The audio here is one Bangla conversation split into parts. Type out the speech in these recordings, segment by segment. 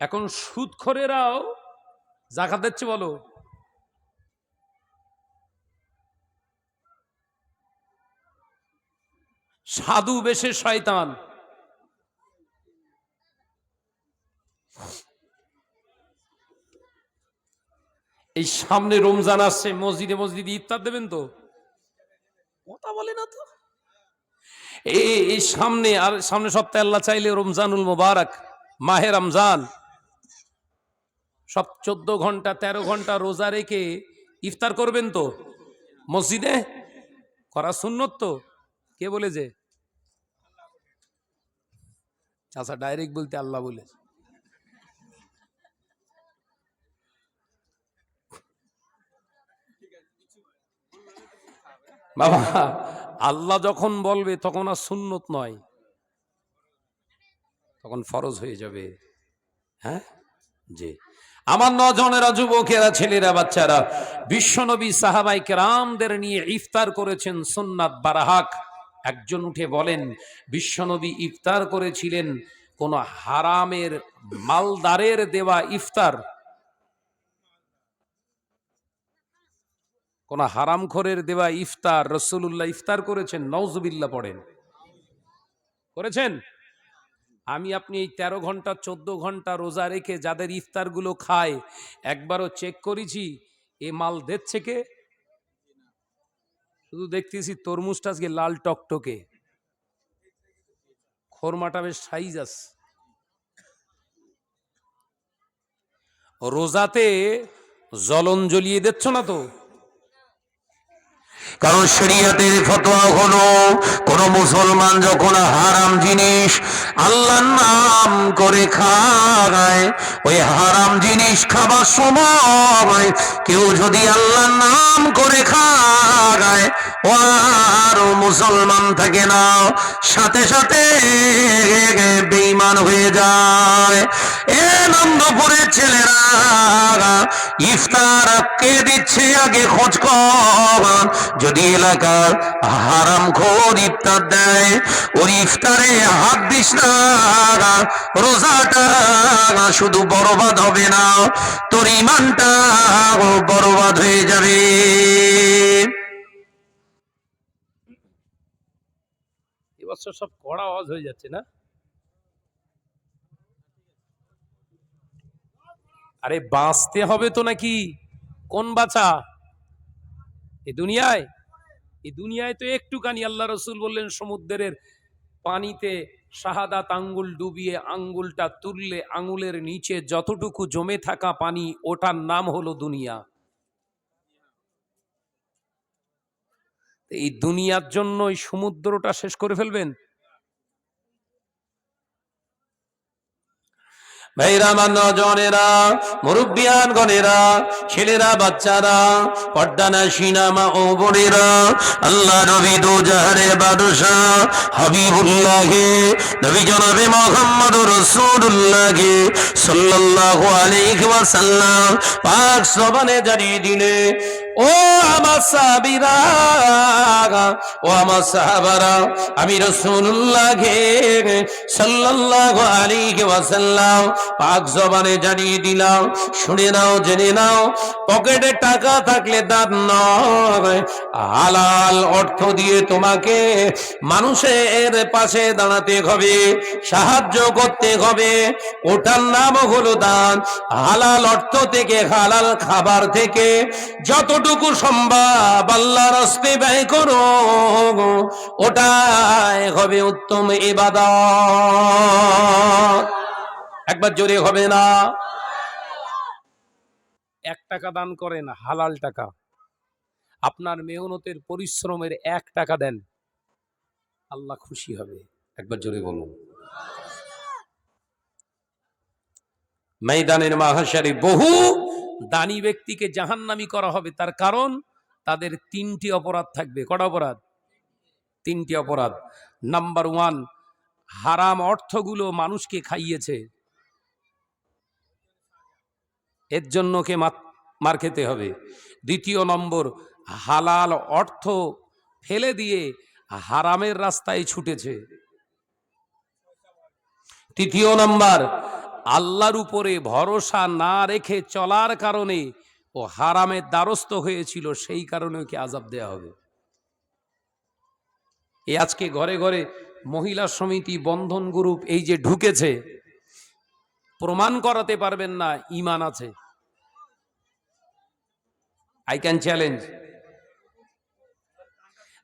এখন সুদখোরেরাও জাকাত দিচ্ছে বলো। সাধু বেশে শয়তান। এই সামনে রমজান আসছে, মসজিদে মসজিদে ইফতার দেবেন তো? কথা বলে না তো। এই সামনে আর সামনে সপ্তাহে আল্লাহ চাইলে রমজানুল মোবারক, মাহে রমজান। সব চোদ্দ ঘণ্টা ১৩ ঘণ্টা রোজা রেখে ইফতার করবেন তো? মসজিদে? করা সুন্নত তো? কে বলে যে আচ্ছা ডাইরেক্ট বলতে আল্লাহ বলে। বাবা, আল্লাহ যখন বলবে তখন আর সুন্নত নয়। তখন ফরজ হয়ে যাবে। হ্যাঁ? জি। আমার নজনেরা যুবকেরা, ছেলেরা, বাচ্চারা, বিশ্বনবী সাহাবাই কেরামদের নিয়ে ইফতার করেছেন সুন্নাত বারাহাক। একজন উঠে বলেন, বিশ্বনবী ইফতার করেছিলেন কোন হারামের মালদারের দেওয়া ইফতার? কোন হারামখোরের দেওয়া ইফতার রসুল্লাহ ইফতার করেছেন? নওজুবিল্লা পড়েন। করেছেন? আমি আপনি এই তেরো ঘণ্টা, চোদ্দ ঘণ্টা রোজা রেখে যাদের ইফতারগুলো খায়, একবারও চেক করেছি, এ মাল দিচ্ছে কে? শুধু দেখতেছি তরমুজটা আজকে লাল টকটকে। খোরমাটা বেশ সাইজ আছে। রোজাতে জলন জ্বলিয়ে দিচ্ছ না তো? কারণ শরিয়াতের ফতোয়া হলো, কোন মুসলমান যখন হারাম জিনিস আল্লাহর নাম করে খায় ওই হারাম জিনিস খাবার সময় কেউ যদি আল্লাহর নাম করে খায় ও আর মুসলমান থাকে না, সাথে সাথে বেঈমান হয়ে যায়। এ নন্দপুরের ছেলেরা, ইফতার কে দিচ্ছে আগে খোঁজ কর। যদি এলাকার হারাম খোর ইফতার দেয়, ওর ইফতারে হাত দিস না, রোজাটা শুধু বরবাদ হবে না, তোর ইমানটা বরবাদ হয়ে যাবে। এবছর সব কড়া আওয়াজ হয়ে যাচ্ছে না? আরে বাঁচতে হবে তো নাকি? কোন বাঁচা এ দুনিয়ায় এই দুনিয়ায় তো একটুখানি আল্লাহ রসুল বললেন, সমুদ্রের পানিতে শাহাদাত আঙ্গুল ডুবিয়ে আঙ্গুলটা তুললে আঙুলের নিচে যতটুকু জমে থাকা পানি, ওটার নাম হলো দুনিয়া। এই দুনিয়ার জন্য এই সমুদ্রটা শেষ করে ফেলবেন? ভাইরা আমার নজনেরা মুরব্বিয়ান গনেরা, ছেলেরা, বাচ্চারা পর্দানা সিনামা ও বোনেরা, আল্লাহ নবী দু দিলে, ও আমার সাহাবীরা, ও আমার সাহাবারা, আমি রসুল্লাহে সাল্লাল্লাহু আলাইহি ওয়াসাল্লাম পাক জবানে জানিয়ে দিলাম, শুনে নাও, জেনে নাও, পকেটে টাকা থাকলে দাঁত নয়। হালাল অর্থ দিয়ে তোমাকে মানুষের পাশে দাঁড়াতে হবে, সাহায্য করতে হবে। ওটার নাম হলো দান। হালাল অর্থ থেকে, হালাল খাবার থেকে যতটুকু সম্ভব আল্লাহ রাস্তে ব্যয় করো। ওটাই হবে উত্তম ইবাদত। একবার জোরে হবে না। এক টাকা দান করেন হালাল টাকা। আপনার মেহনতের পরিশ্রমের এক টাকা দেন আল্লাহ খুশি হবে। একবার জোরে বলুন। ময়দানের মাহাসারে বহু দানি ব্যক্তিকে জাহান্নামি করা হবে তার কারণ তাদের তিনটি অপরাধ থাকবে। কটা অপরাধ? তিনটি অপরাধ। নাম্বার ওয়ান হারাম অর্থগুলো মানুষকে খাইয়েছে। এর জন্য কে মার খেতে হবে। দ্বিতীয় নম্বর, হালাল অর্থ ফেলে দিয়ে হারামের রাস্তায় ছুটেছে। তৃতীয় নম্বর, আল্লাহর উপরে ভরসা না রেখে চলার কারণে ও হারামের দ্বারস্থ হয়েছিল, সেই কারণে ওকে আজাব দেওয়া হবে। এই আজকে ঘরে ঘরে মহিলা সমিতি বন্ধন গ্রুপ এই যে ঢুকেছে প্রমাণ করাতে পারবেন না, ইমান আছে। আই ক্যান চ্যালেঞ্জ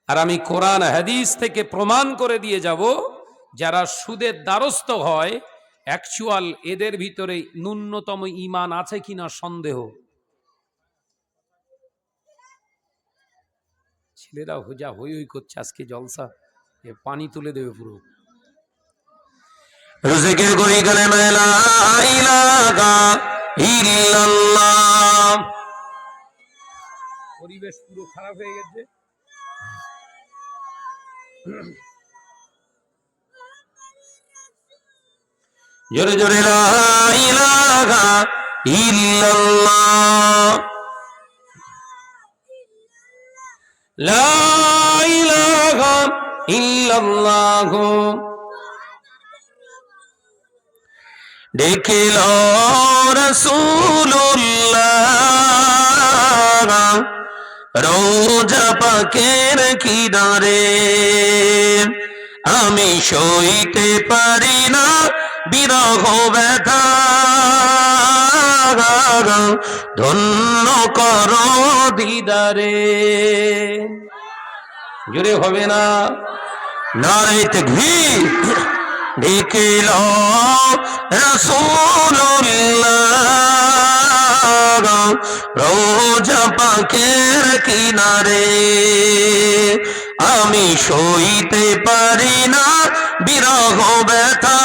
আর আমি কোরআন, হাদিস থেকে প্রমাণ করে দিয়ে যাব, যারা সুদের দ্বারস্থ হয় অ্যাকচুয়াল এদের ভিতরে ন্যূনতম ইমান আছে কিনা সন্দেহ। ছেলেরা হোজা হই হই করছে, আজকে জলসা পানি তুলে দেবে পুরো। রুজিকের গরি গলে মেলা ইলাহা ইল্লাল্লাহ। পরিবেশ পুরো খারাপ হয়ে গেছে। জোরে জোরে ইলাহা ইল্লাল্লাহ। লা ইলাহা ইল্লাল্লাহ। দেখিল রসুল্লাহ রোজা পাকের কিনারে, আমি সইতে পারি না বিরহ ব্যথা। ধন্য কর দিদারে। জুড়ে হবে না? নারে ভিড় দেখিল রসুল্লাহ রোজা পাকের কিনারে আমি সইতে পারি না বিরহ ব্যথা।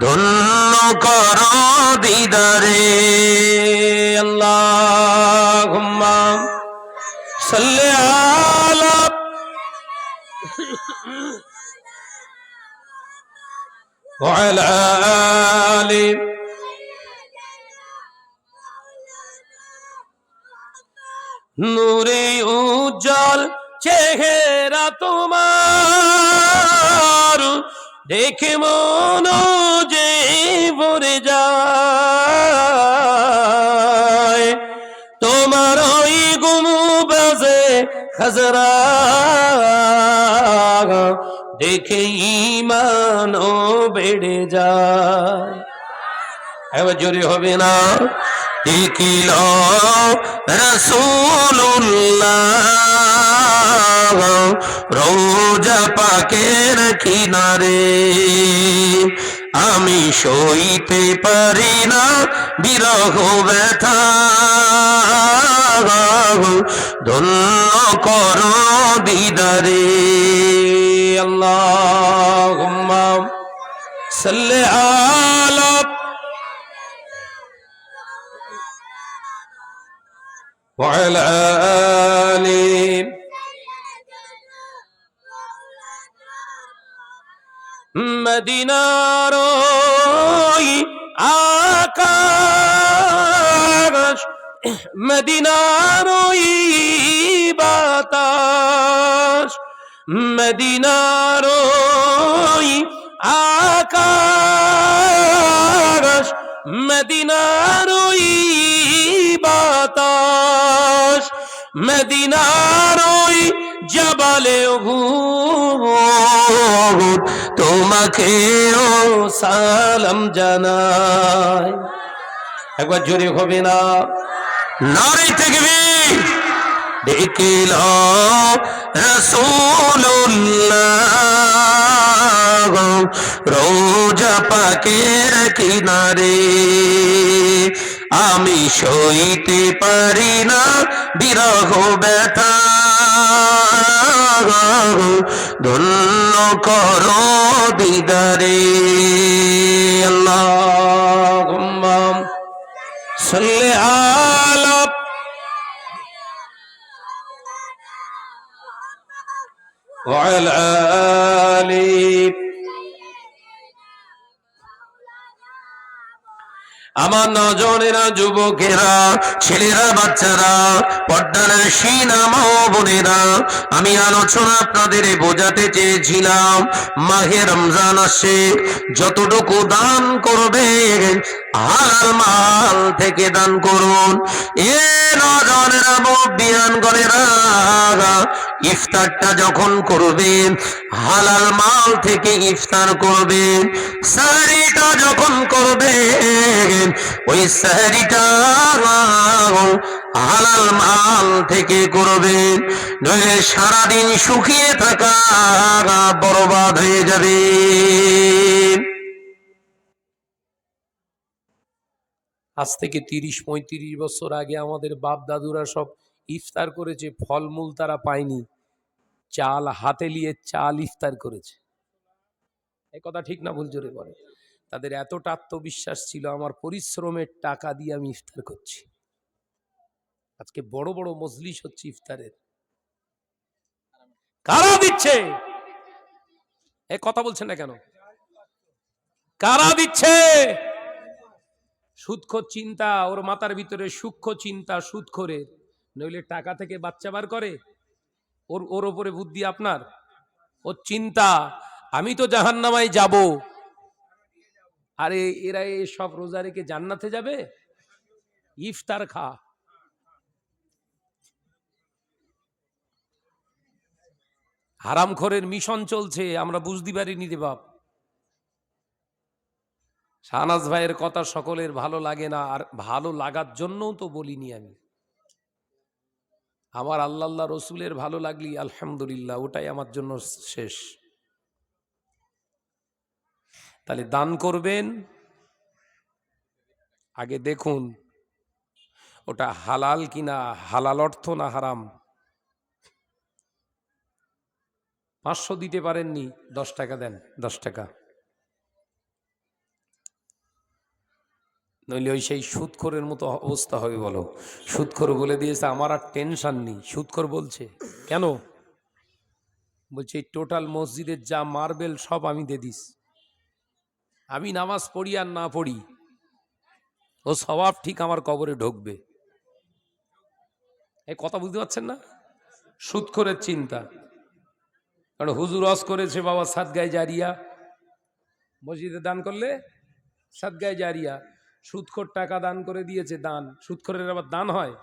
ধন্য কর দিদারে। আল্লাহ সাল্লে وعلى آله নূরে উজ্জ্বল চেহারা তোমার দেখে মন যে ভরে যায় তোমার ওই গুমবাজে খাজরা দেখে ইমানও বেড়ে যায়। জোরে হবে না। দেখিল রসুল্লাহ রোজা পাকের কিনারে। আমি সইতে পারি না বিরহ ব্যথা। ধন্য কর দিদারে। আল্লাহ সাল্লে আলা وعلى آله মদিনার ওই আকাশ মদিনার ওই বাতাস মদিনার আকাশ মদিনার বাতাস মদিনার জবালে তোমাকে ও সালাম জানাই। একবার জোরে হবে না? নারী থেকে দেখিল রসুল্লাহ রোজা পাকের কিনারে। আমি সইতে পারি না বিরহ ব্যথা। ধন্য কর দিদারে। আল্লাহ সাল্লে وعلى آله আমার নজনেরা যুবকেরা, ছেলেরা, বাচ্চারা, পর্দার সিনা বোনেরা, আমি আলোচনা আপনাদের বোঝাতে চেয়েছিলাম, মাহে রমজান আসে, যতটুকু দান করবেন হালাল মাল থেকে দান করুন। এ নজনেরা বিয়ান গণেরা ইফতারটা যখন করবেন, হালাল মাল থেকে ইফতার করবেন সারিটা যখন করবেন ওই সাহারিটা হালাল মাল থেকে করবেন নইলে সারাদিন শুকিয়ে থাকা বরবাদ হয়ে যাবে। আজ থেকে তিরিশ পঁয়ত্রিশ বছর আগে আমাদের বাপ দাদুরা সব ইফতার করেছে, ফলমূল তারা পায়নি। চাল হাতে নিয়ে চাল ইফতার করেছে। এই কথা ঠিক না, ভুল জোরে বলে। তাদের এতটা আত্মবিশ্বাস ছিল, আমার পরিশ্রমের টাকা দিয়ে আমি ইফতার করছি। আজকে বড় বড় মজলিস হচ্ছে ইফতারের। কারা দিচ্ছে? এ কথা বলছেন না কেন? কারা দিচ্ছে? সুদখোর চিন্তা, ওর মাথার ভিতরে সূক্ষ্ম চিন্তা সুদখোরের নইলে টাকা থেকে বাচ্চা বার করে? ওর ওর ওপরে বুদ্ধি আপনার? ওর চিন্তা, আমি তো জাহান্নামায় যাব। আরে এরা এ সব রোজা রেখে জান্নাতে যাবে? ইফতার খা। হারামখোরের মিশন চলছে, আমরা বুঝতে পারিনি রে বাপ। শাহনাজ ভাইয়ের কথা সকলের ভালো লাগে না, আর ভালো লাগার জন্যও তো বলিনি আমি। আমার আল্লাহ রসুলের ভালো লাগলি আলহামদুলিল্লাহ, ওটাই আমার জন্য শেষ। তাহলে দান করবেন। আগে দেখুন, ওটা হালাল কিনা, হালাল অর্থ না হারাম? পাঁচশো দিতে পারেননি, দশ টাকা দেন, দশ টাকা। নইলে ওই সেই সুদখোরের মতো অবস্থা হবে বলো। সুদখোর বলে দিয়েছে, আমার আর টেনশন নেই। সুদখোর বলছে, কেন? বলছে, এই টোটাল মসজিদের যা মার্বেল সব আমি দিয়ে দিস। আমি নামাজ পড়ি আর না পড়ি, ও স্বভাব ঠিক আমার কবরে ঢুকবে। এই কথা বুঝতে পারছেন না? সুদখোরের চিন্তা। কারণ হুজুর অস করেছে, বাবা সাদগায় জারিয়া। মসজিদে দান করলে সাদগায় জারিয়া। সুদখোর টাকা দান করে দিয়েছে, দান। সুদখোরের আবার দান হয়?